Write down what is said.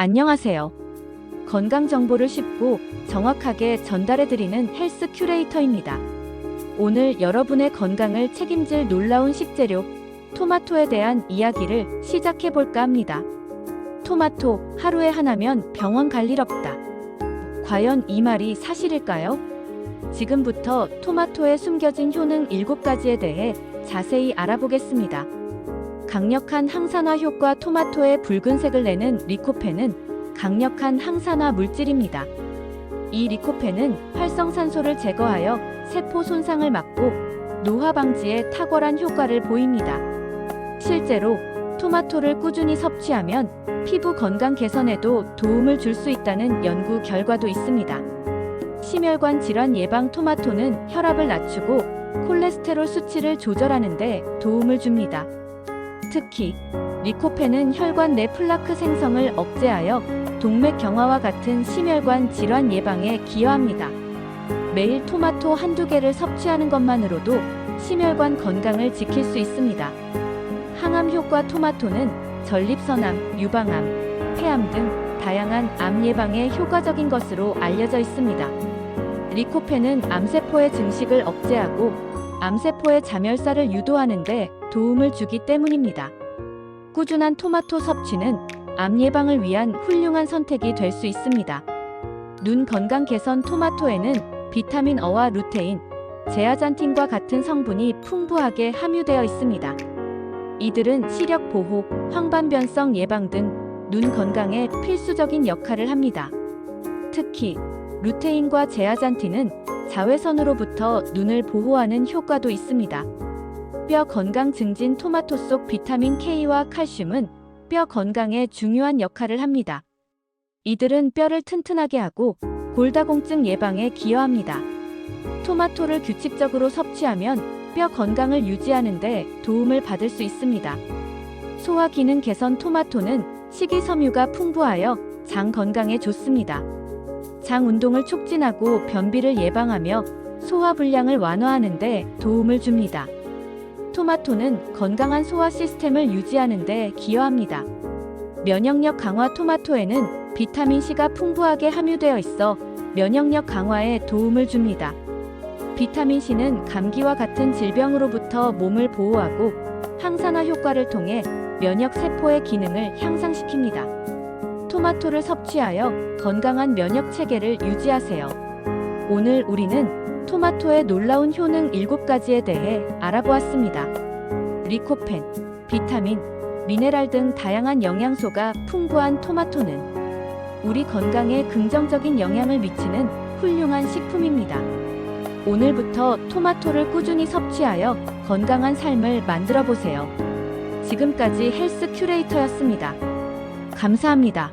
안녕하세요. 건강 정보를 쉽고 정확하게 전달해드리는 헬스 큐레이터입니다. 오늘 여러분의 건강을 책임질 놀라운 식재료, 토마토에 대한 이야기를 시작해볼까 합니다. 토마토, 하루에 하나면 병원 갈 일 없다. 과연 이 말이 사실일까요? 지금부터 토마토에 숨겨진 효능 7가지에 대해 자세히 알아보겠습니다. 강력한 항산화 효과 토마토의 붉은색을 내는 리코펜은 강력한 항산화 물질입니다. 이 리코펜은 활성산소를 제거하여 세포 손상을 막고 노화 방지에 탁월한 효과를 보입니다. 실제로 토마토를 꾸준히 섭취하면 피부 건강 개선에도 도움을 줄 수 있다는 연구 결과도 있습니다. 심혈관 질환 예방 토마토는 혈압을 낮추고 콜레스테롤 수치를 조절하는 데 도움을 줍니다. 특히 리코펜은 혈관 내 플라크 생성을 억제하여 동맥 경화와 같은 심혈관 질환 예방에 기여합니다. 매일 토마토 한두 개를 섭취하는 것만으로도 심혈관 건강을 지킬 수 있습니다. 항암 효과 토마토는 전립선암, 유방암, 폐암 등 다양한 암 예방에 효과적인 것으로 알려져 있습니다. 리코펜은 암세포의 증식을 억제하고 암세포의 자멸사를 유도하는 데 도움을 주기 때문입니다. 꾸준한 토마토 섭취는 암 예방을 위한 훌륭한 선택이 될 수 있습니다. 눈 건강 개선 토마토에는 비타민 어와 루테인, 제아잔틴과 같은 성분이 풍부하게 함유되어 있습니다. 이들은 시력 보호, 황반변성 예방 등 눈 건강에 필수적인 역할을 합니다. 특히 루테인과 제아잔틴은 자외선으로부터 눈을 보호하는 효과도 있습니다. 뼈 건강 증진 토마토 속 비타민 K와 칼슘은 뼈 건강에 중요한 역할을 합니다. 이들은 뼈를 튼튼하게 하고 골다공증 예방에 기여합니다. 토마토를 규칙적으로 섭취하면 뼈 건강을 유지하는 데 도움을 받을 수 있습니다. 소화 기능 개선 토마토는 식이섬유가 풍부하여 장 건강에 좋습니다. 장 운동을 촉진하고 변비를 예방하며 소화 불량을 완화하는 데 도움을 줍니다. 토마토는 건강한 소화 시스템을 유지하는 데 기여합니다. 면역력 강화 토마토에는 비타민 C가 풍부하게 함유되어 있어 면역력 강화에 도움을 줍니다. 비타민 C는 감기와 같은 질병으로부터 몸을 보호하고 항산화 효과를 통해 면역 세포의 기능을 향상시킵니다. 토마토를 섭취하여 건강한 면역 체계를 유지하세요. 오늘 우리는 토마토의 놀라운 효능 7가지에 대해 알아보았습니다. 리코펜, 비타민, 미네랄 등 다양한 영양소가 풍부한 토마토는 우리 건강에 긍정적인 영향을 미치는 훌륭한 식품입니다. 오늘부터 토마토를 꾸준히 섭취하여 건강한 삶을 만들어 보세요. 지금까지 헬스 큐레이터였습니다. 감사합니다.